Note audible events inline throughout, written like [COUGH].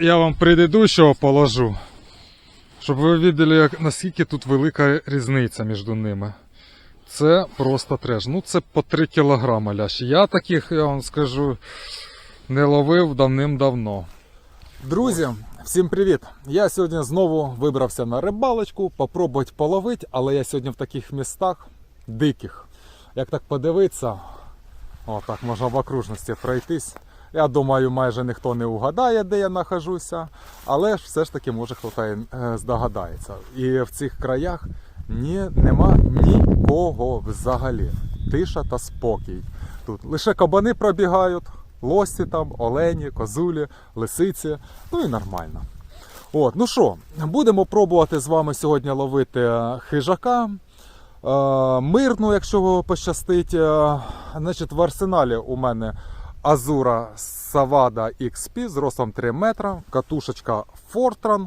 я вам предыдущого положу, щоб ви бачили, наскільки тут велика різниця між ними. Це просто треш. Ну, це по 3 кілограма лящ. Я таких, я вам скажу, не ловив давним-давно. Друзі, всім привіт! Я сьогодні знову вибрався на рибалочку, попробувати половити, але я сьогодні в таких містах диких. Як так подивитися, о, так можна в окружності пройтись. Я думаю, майже ніхто не угадає, де я нахожуся, але ж все ж таки може хтось е, здогадається. І в цих краях ні, нема нікого взагалі. Тиша та спокій. Тут лише кабани пробігають, лосі там, олені, козулі, лисиці. Ну і нормально. От, ну що, будемо пробувати з вами сьогодні ловити е, хижака. Е, мирну, якщо пощастить. Значить, в арсеналі у мене Азура Savada XP з ростом 3 метра, катушечка Fortran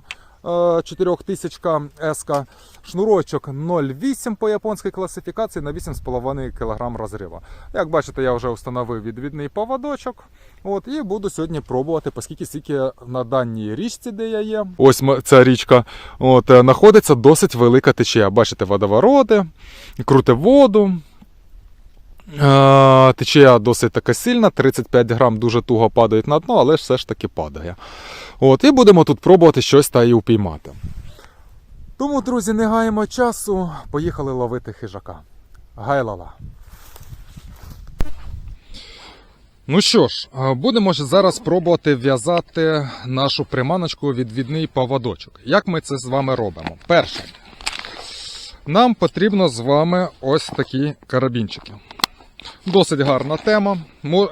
е, 4000 S, шнурочок 0,8 по японській класифікації на 8,5 кг розрива. Як бачите, я вже встановив відвідний поводочок. От, і буду сьогодні пробувати, оскільки стільки на даній річці, де я є. Ось ця річка от, е, знаходиться досить велика течія. Бачите, водовороти, круте воду. Течія досить така сильна, 35 грам дуже туго падають на дно, але все ж таки падає. От, і будемо тут пробувати щось та і упіймати. Тому, друзі, не гаємо часу, поїхали ловити хижака. Гайлала. Ну що ж, будемо ж зараз пробувати в'язати нашу приманочку відвідний поводочок. Як ми це з вами робимо? Перше, нам потрібно з вами ось такі карабінчики. Досить гарна тема.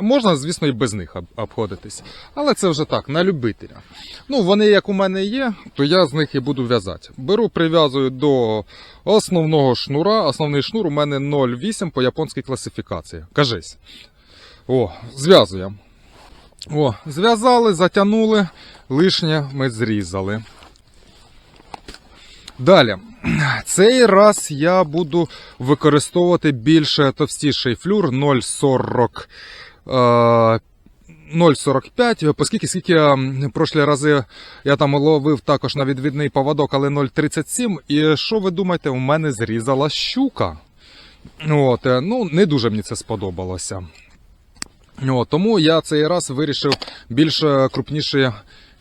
Можна, звісно, і без них обходитись. Але це вже так, на любителя. Ну, вони як у мене є, то я з них і буду в'язати. Беру, прив'язую до основного шнура. Основний шнур у мене 0,8 по японській класифікації. Кажись. О, зв'язуємо. О, зв'язали, затягнули, лишнє ми зрізали. Далі. Цей раз я буду використовувати більш товстіший флюр 0,40. е, 0,45, оскільки скільки м, прошлі рази я там ловив також на відвідний поводок, але 0,37. І що ви думаєте, у мене зрізала щука. От, е, ну, не дуже мені це сподобалося. О, тому я цей раз вирішив більш е, крупніші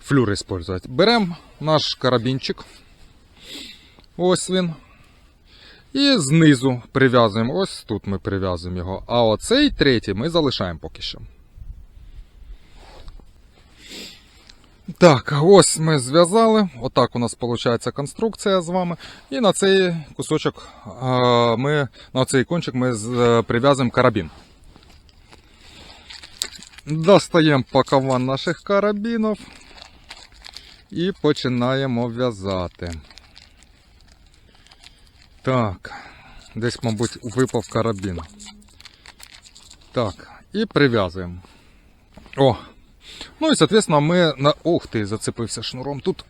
флюри використовувати. Беремо наш карабінчик. Ось він. І знизу прив'язуємо. Ось тут ми прив'язуємо його. А оцей третій ми залишаємо поки що. Так, ось ми зв'язали. Отак у нас виходить конструкція з вами. І на цей кусочок ми, на цей кончик ми е, прив'язуємо карабін. Достаємо пакован наших карабінів і починаємо в'язати. Так, десь, мабуть, випав карабін. Так, і прив'язуємо. О! Ну і, соответственно, ми на. Ух ти, зацепився шнуром тут.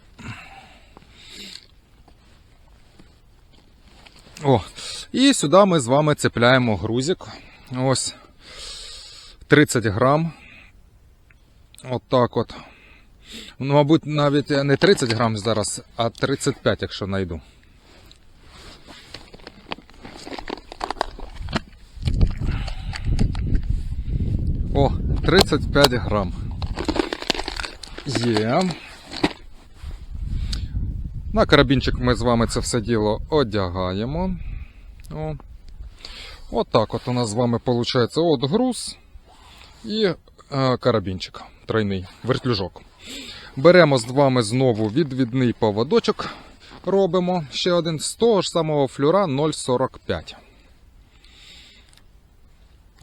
О, і сюди ми з вами цепляємо грузик. Ось 30 грам. От так от. Ну, мабуть, навіть не 30 грам зараз, а 35, якщо знайду. О, 35 грам. Є. На карабінчик ми з вами це все діло одягаємо. О. От так от у нас з вами виходить от груз і е, карабінчик тройний, вертлюжок. Беремо з вами знову відвідний поводочок. Робимо ще один з того ж самого флюра 0,45.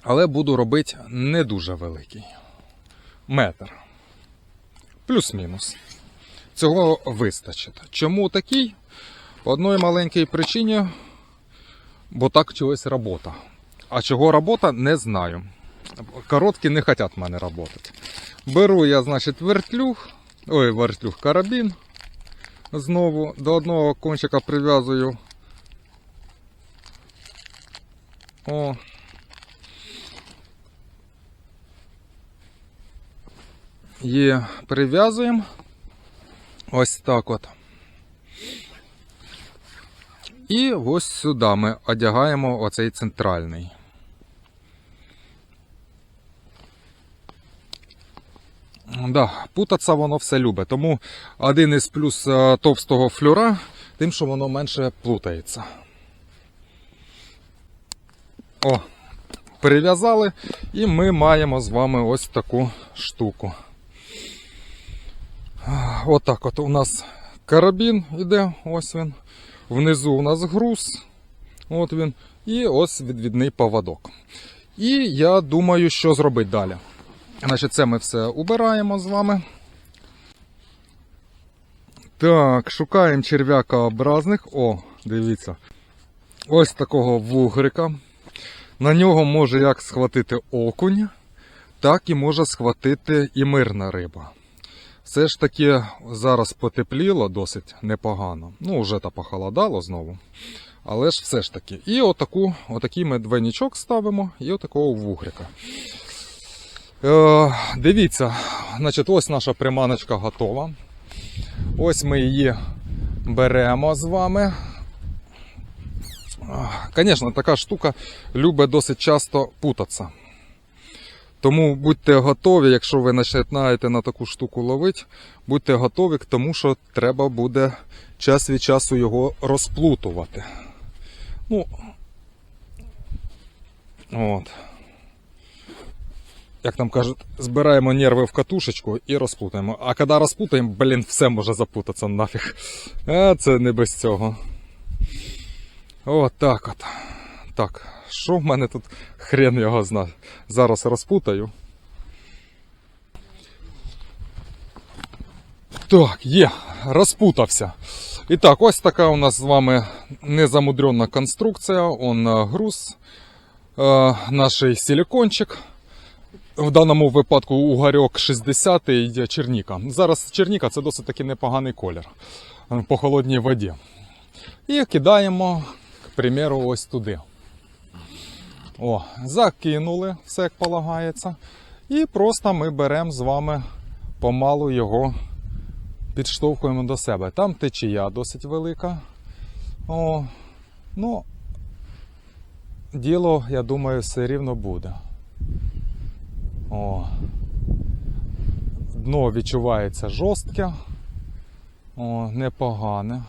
Але буду робити не дуже великий. Метр. Плюс-мінус. Цього вистачить. Чому такий? По одної маленькій причині, бо так чогось робота. А чого робота, не знаю. Короткі не хочуть в мене працювати. Беру я, значить, вертлюг, ой, вертлюг, карабін. Знову до одного кончика прив'язую. О. Є, прив'язуємо. Ось так от. І ось сюди ми одягаємо оцей центральний. Да, путаться воно все любить. Тому один із плюс е, товстого флюра, тим, що воно менше плутається. О, перев'язали, і ми маємо з вами ось таку штуку. Отак от у нас карабін іде, ось він. Внизу у нас груз, от він, і ось відвідний поводок. І я думаю, що зробити далі. Значить, це ми все убираємо з вами. Так, шукаємо черв'якообразних. О, дивіться. Ось такого вугрика. На нього може як схватити окунь, так і може схватити і мирна риба. Все ж таки зараз потепліло досить непогано. Ну, вже та похолодало знову. Але ж все ж таки. І отаку, отакий ми двойничок ставимо і отакого вугрика. Е, дивіться, значить, ось наша приманочка готова. Ось ми її беремо з вами. Звісно, така штука любить досить часто путатися. Тому будьте готові, якщо ви починаєте на таку штуку ловити, будьте готові к тому, що треба буде час від часу його розплутувати. Ну, от. Як там кажуть, збираємо нерви в катушечку і розплутаємо. А коли розплутаємо, блін, все може запутатися нафіг. А це не без цього. От так от. Так, що в мене тут хрен його зна. Зараз розпутаю. Так, є, розпутався. І так, ось така у нас з вами незамудрена конструкція. Он е, груз, е, наш силикончик. В даному випадку угарьок 60 і черніка. Зараз черніка це досить таки непоганий колір е, по холодній воді. І кидаємо, к примеру, ось туди. О, закинули все як полагається. І просто ми беремо з вами помалу його підштовхуємо до себе. Там течія досить велика. О, ну, діло, я думаю, все рівно буде. О. Дно відчувається жорстке, О, непогане.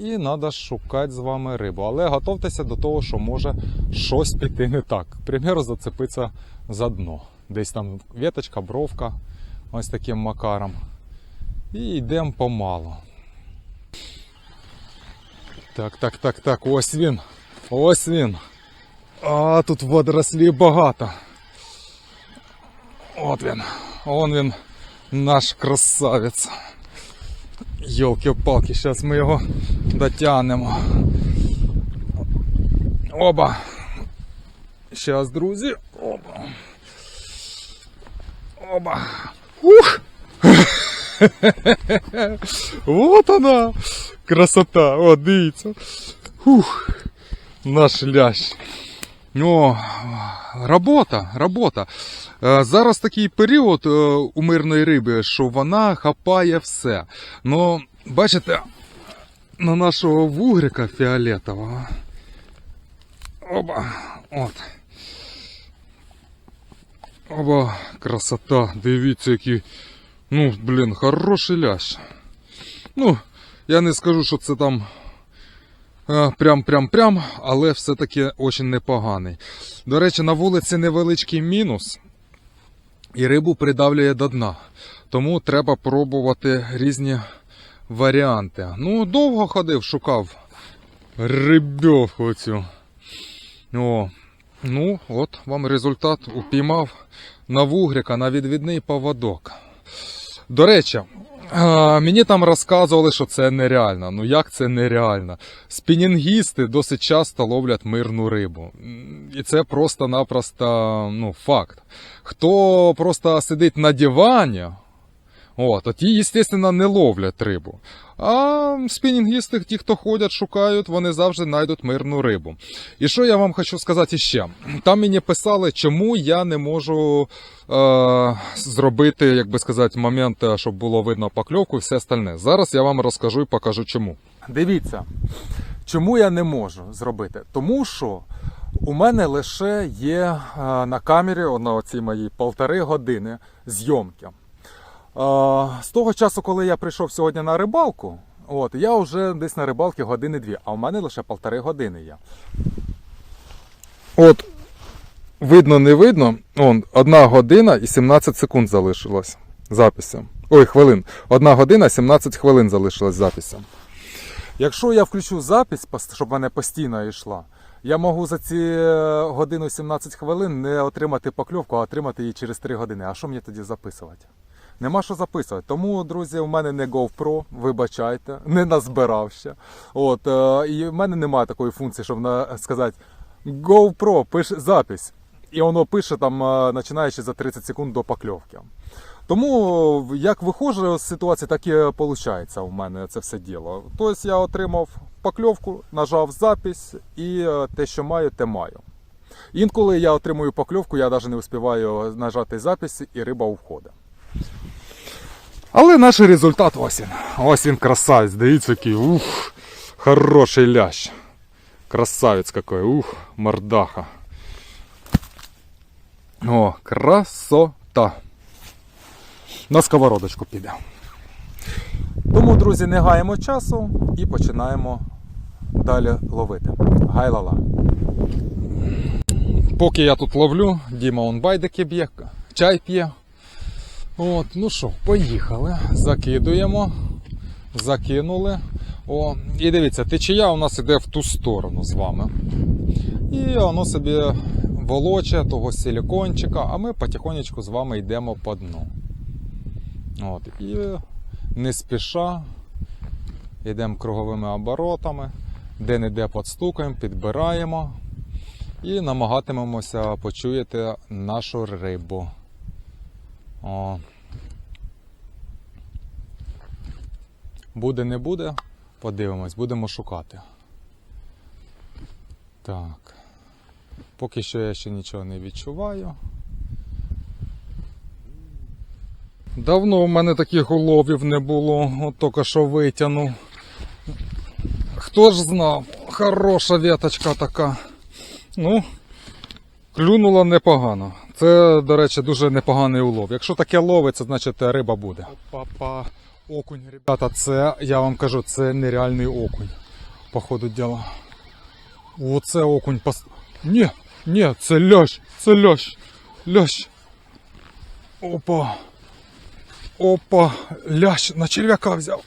І треба шукати з вами рибу. Але готовтеся до того, що може щось піти не так. К примеру, зацепитися за дно. Десь там віточка, бровка, ось таким макаром. І йдемо помалу. Так, так, так, так, ось він. Ось він. А тут водорослів багато. От він. Он він, наш красавець. Йолки-палки, зараз ми його дотягнемо. Оба. Зараз, друзі. Оба. Оба. Ух! [LAUGHS] Вот она! Красота! О, дивіться. Ух! Наш лящ. О, робота, робота. Е, Зараз такий період е, у мирної риби, що вона хапає все. Ну, бачите, на нашого вугрика фіолетового. Оба, от. Оба, красота. Дивіться, який. Ну, блін, хороший лящ. Ну, я не скажу, що це там прям-прям-прям, але все-таки очень непоганий. До речі, на вулиці невеличкий мінус, і рибу придавлює до дна. Тому треба пробувати різні варіанти. Ну, довго ходив, шукав рибьовку цю. О, ну, от вам результат упіймав на вугрика, на відвідний поводок. До речі, а, Мені там розказували, що це нереально. Ну як це нереально? Спінінгісти досить часто ловлять мирну рибу. І це просто-напросто ну, факт. Хто просто сидить на дивані, От, а ті, звісно, не ловлять рибу. А спінінгісти, ті, хто ходять, шукають, вони завжди знайдуть мирну рибу. І що я вам хочу сказати ще? Там мені писали, чому я не можу е, зробити, як би сказати, момент, е, щоб було видно покльовку і все остальне. Зараз я вам розкажу і покажу чому. Дивіться, чому я не можу зробити? Тому що у мене лише є е, на камері на оцій моїй полтори години зйомки. З того часу, коли я прийшов сьогодні на рибалку, от, я вже десь на рибалці години дві, а у мене лише полтори години є. От, видно, не видно. Он, одна година і 17 секунд залишилось записом. Ой, хвилин. Одна година 17 хвилин залишилось записом. Якщо я включу запись, щоб вона постійно йшла, я можу за ці е, годину 17 хвилин не отримати покльовку, а отримати її через 3 години. А що мені тоді записувати? Нема що записувати. Тому, друзі, у мене не GoPro, вибачайте, не назбирав ще. От, е, і в мене немає такої функції, щоб на, сказати GoPro, пиш запись. І воно пише там, е, починаючи за 30 секунд до покльовки. Тому як виходжу з ситуації, так і виходить у мене це все діло. Тобто я отримав покльовку, нажав запись і е, те, що маю, те маю. Інколи я отримую покльовку, я навіть не успіваю нажати запись і риба входить. Але наш результат ось він. Ось він красавець. Дивіться, який. Ух, хороший лящ. Красавець какой. Ух, мордаха. О, красота. На сковородочку піде. Тому, друзі, не гаємо часу і починаємо далі ловити. Гайлала. Поки я тут ловлю, Діма он байдики б'є, чай п'є. От, ну що, поїхали. Закидуємо. Закинули. О, і дивіться, течія у нас іде в ту сторону з вами. І воно собі волоче того силікончика, а ми потихонечку з вами йдемо по дну. От, і не спіша йдемо круговими оборотами, де-не-де підстукаємо, підбираємо і намагатимемося почуяти нашу рибу. О. Буде, не буде, подивимось, будемо шукати. Так. Поки що я ще нічого не відчуваю. Давно в мене таких уловів не було, от тільки що витягнув. Хто ж знав, хороша веточка така. Ну, клюнула непогано. Це, до речі, дуже непоганий улов. Якщо таке ловиться, значить риба буде. Опа, окунь, ребята, це, я вам кажу, це нереальний окунь. По ходу діла. Оце окунь пос... Ні, ні, це лящ, це лящ, лящ. Опа. Опа, лящ, на черв'яка взяв.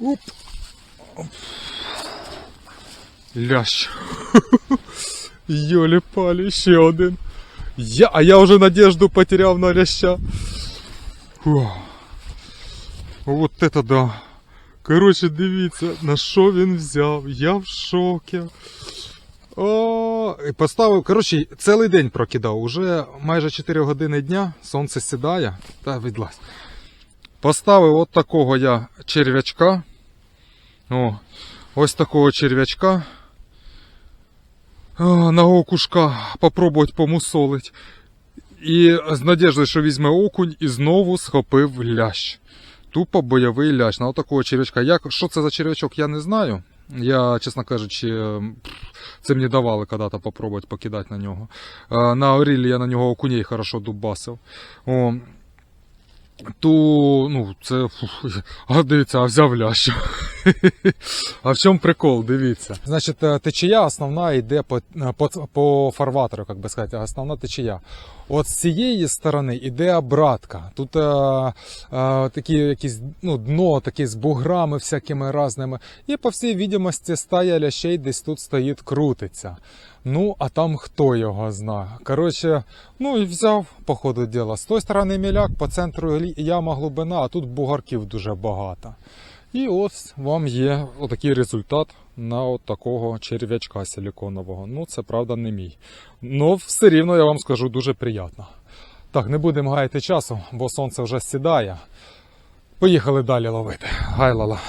Оп. Оп. Лящ. [LAUGHS] Йолі палі, ще один. Я, а я вже надежду потеряв на ляща. Фу. Вот это да. Коротше, дивіться, на що він взяв. Я в шокі. О, і поставив. Коротше, цілий день прокидав. Уже майже 4 години дня, сонце сідає. Та відлазь. Поставив от такого я черв'ячка. О, ось такого черв'ячка. На окушка попробувати помусолить. І з надіждою, що візьме окунь і знову схопив лящ. Тупо бойовий лящ. На отакого черв'ячка. Як, що це за черв'ячок, я не знаю. Я, чесно кажучи, це мені давали когда-то попробувати покидати на нього. На орілі я на нього окуней хорошо дубасив. О, то, ну, це. А дивіться, а взяв лящ. А в чому прикол? Дивіться. Значить, е, течія основна йде по, е, по, по фарватеру, як би сказати, основна течія. От з цієї сторони йде обратка. Тут е, е, такі якісь ну, дно, такі з буграми всякими разними. І по всій відомості стая лящей десь тут стоїть, крутиться. Ну, а там хто його зна. Коротше, ну і взяв, по ходу діла. З тої сторони міляк, по центру яма глибина, а тут бугарків дуже багато. І ось вам є отакий результат на от такого черв'ячка силіконового. Ну, це правда не мій. Ну, все рівно я вам скажу дуже приємно. Так, не будемо гаяти часу, бо сонце вже сідає. Поїхали далі ловити. Гайлала.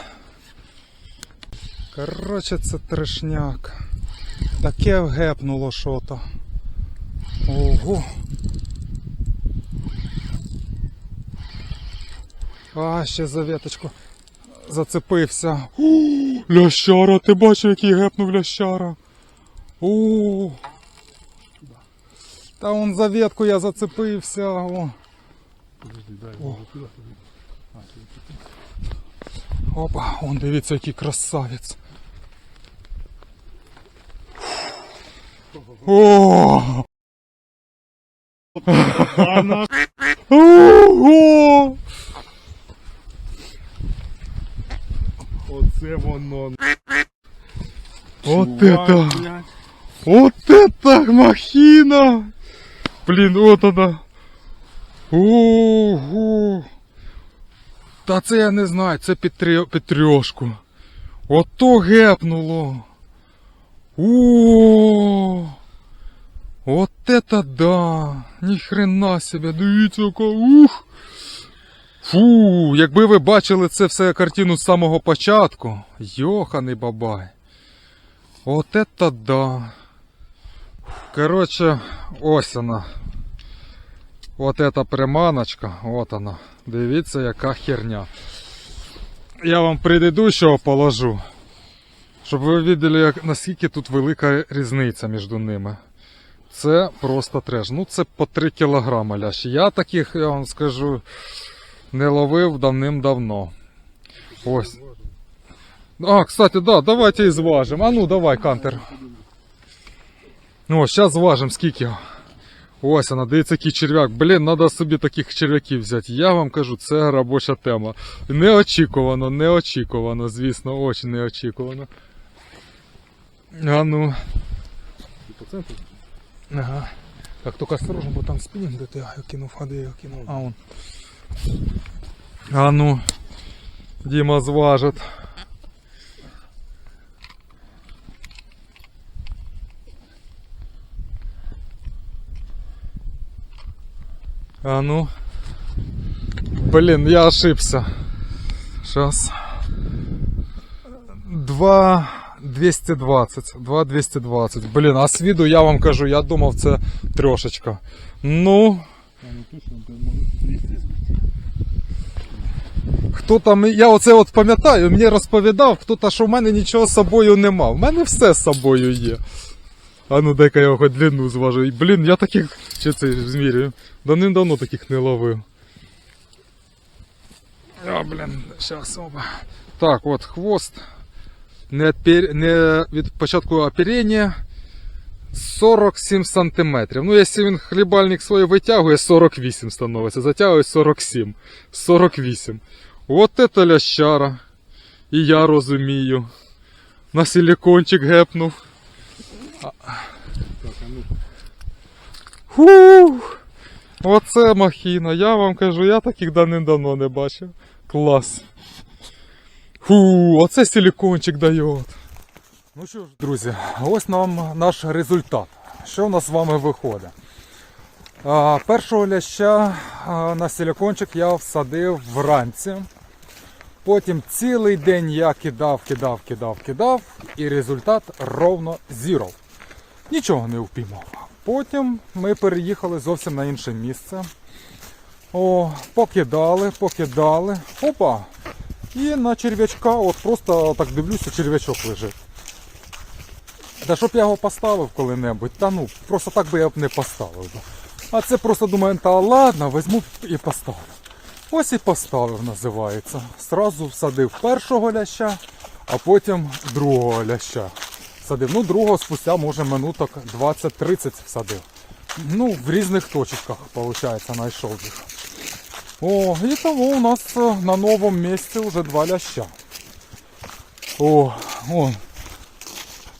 Коротше, це трешняк. Таке вгепнуло що-то. Ого. А, ще за веточку зацепився. У, лящара, ти бачив, який гепнув лящара. У. Та он за ветку я зацепився. О. О. Опа, он дивіться, який красавець. Ого! Оце воно. Чувак, это! Вот это махина! Блин, вот она. Ого! Та це я не знаю, це під трьошку. Ото гепнуло. О! Вот это да! Ні хрена себе, дивіться, яка ух! Фу, якби ви бачили це все картину з самого початку. Йоханий бабай. Вот это да. Короче, ось вона. Вот эта приманочка, вот она. Дивіться, яка херня. Я вам предыдущого положу. Щоб ви видели, як, наскільки тут велика різниця між ними. Це просто треш. Ну, це по 3 кілограма лящ. Я таких, я вам скажу, не ловив давним-давно. Ось. А, кстати, да, давайте і зважимо. А ну давай, кантер. Ну, зараз зважимо скільки. Ось вона, дивіться, який черв'як. Блін, треба собі таких черв'яків взяти. Я вам кажу, це робоча тема. Неочікувано, неочікувано, звісно, очень неочікувано. А ну. Ага. Так, тільки осторожно, бо там спінінг, де ти я кинув, а де я кинув. А он. А ну. Дима зважит. А ну. Блин, я ошибся. Сейчас. 2 220. 2 220. Блин, а з виду я вам кажу, я думав це трошечка. Ну, А, точно, може 200 хто там. Я оце от пам'ятаю, мені розповідав хто-то, що в мене нічого з собою нема. В мене все з собою є. А ну дай-ка я його длину зважу. Блін, я таких. Чи це змірюю? Давним-давно таких не ловив. А, блін, зараз оба. Так, от хвост. Не, від початку оперення 47 сантиметрів. Ну, якщо він хлібальник свій витягує, 48 становиться. Затягує 47. 48. От це лящара. І я розумію. На силікончик гепнув. Ну. Фух! Оце махіна. Я вам кажу, я таких давним-давно не бачив. Клас. Фу, оце силікончик дає. Ну що ж, друзі, ось нам наш результат. Що в нас з вами виходить? Першого ляща на силікончик я всадив вранці. Потім цілий день я кидав, кидав, кидав, кидав, і результат ровно зіро. Нічого не впіймав. Потім ми переїхали зовсім на інше місце. О, покидали, покидали. Опа! І на черв'ячка, от просто так дивлюся, черв'ячок лежить. Та щоб я його поставив коли-небудь, та ну, просто так би я б не поставив. А це просто думаю, та ладно, візьму і поставлю. Ось і поставив, називається. Сразу всадив першого ляща, а потім другого ляща. Садив. Ну, другого спустя, може, минуток 20-30 всадив. Ну, в різних точках, виходить, знайшов їх. О, і того у нас е, на новому місці вже два ляща. О, о.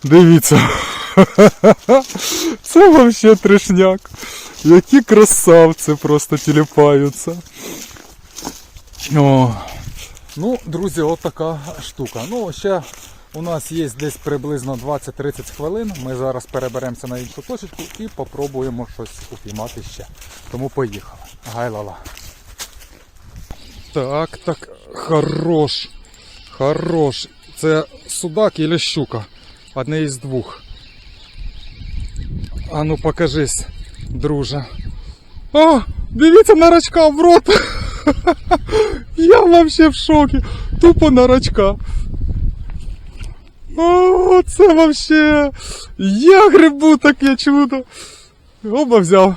Дивіться. [LAUGHS] Це вообще трешняк. Які красавці просто тіліпаються. О. Ну, друзі, от така штука. Ну, ще У нас є десь приблизно 20-30 хвилин. Ми зараз переберемося на іншу точечку і попробуємо щось упіймати ще. Тому поїхали. Гайлала. Так, так, хорош. Хорош. Це судак і щука. Одне із двох. А ну покажись, друже. О, дивіться на рачка в рот. [LAUGHS] Я вообще в шокі. Тупо на рачка. О, це вообще. Я грибу таке чудо. Оба взяв.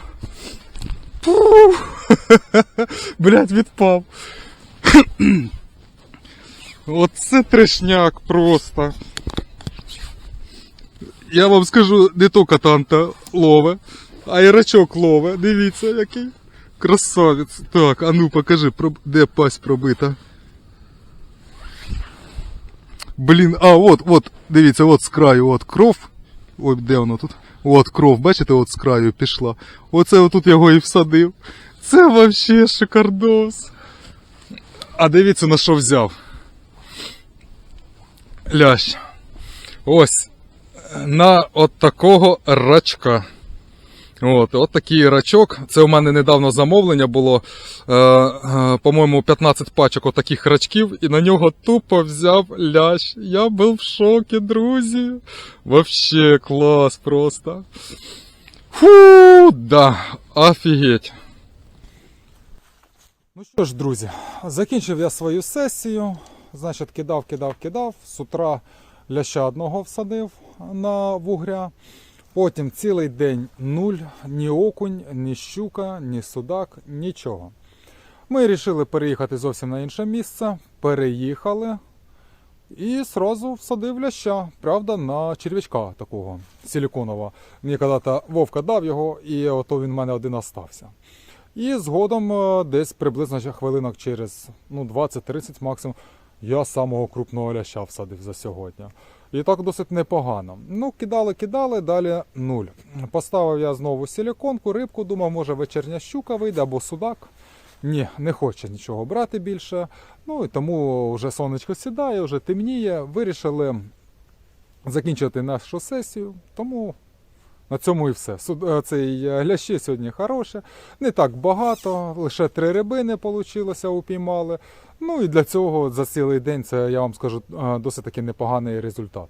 Пух. [LAUGHS] Блять, відпав. Оце трешняк просто. Я вам скажу, не то катанта лове, а і рачок лове. Дивіться, який красавець. Так, а ну покажи, де пасть пробита. Блін, а от, от, дивіться, от з краю, от кров. Ой, де воно тут? От кров, бачите, от з краю пішла. Оце отут його і всадив. Це вообще шикардос. А дивіться на що взяв. Лящ. Ось. На от такого рачка. От, от такий рачок. Це у мене недавно замовлення було. Е, е, по-моєму, 15 пачок отаких рачків, і на нього тупо взяв лящ. Я був в шокі, друзі. Вообще клас просто. Фу, да, офігеть. Ну що ж, друзі, закінчив я свою сесію. Значить, кидав, кидав, кидав. З утра ляща одного всадив на вугря. Потім цілий день нуль, ні окунь, ні щука, ні судак, нічого. Ми вирішили переїхати зовсім на інше місце. Переїхали і сразу всадив ляща. Правда, на черв'ячка такого силіконового. Мені коли-то Вовка дав його, і ото він в мене один остався. І згодом е, десь приблизно хвилинок через ну, 20-30 максимум я самого крупного ляща всадив за сьогодні. І так досить непогано. Ну, кидали, кидали, далі нуль. Поставив я знову силіконку, рибку, думав, може вечірня щука вийде або судак. Ні, не хоче нічого брати більше. Ну і тому вже сонечко сідає, вже темніє. Вирішили закінчити нашу сесію. Тому на цьому і все. Е, цей е, глящі сьогодні хороше. Не так багато, лише три рибини вийшло, упіймали. Ну і для цього за цілий день це, я вам скажу, е, досить таки непоганий результат.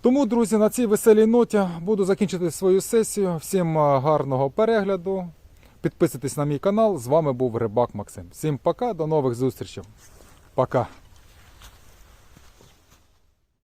Тому, друзі, на цій веселій ноті буду закінчити свою сесію. Всім гарного перегляду. Підписуйтесь на мій канал. З вами був Рибак Максим. Всім пока, до нових зустрічей. Пока.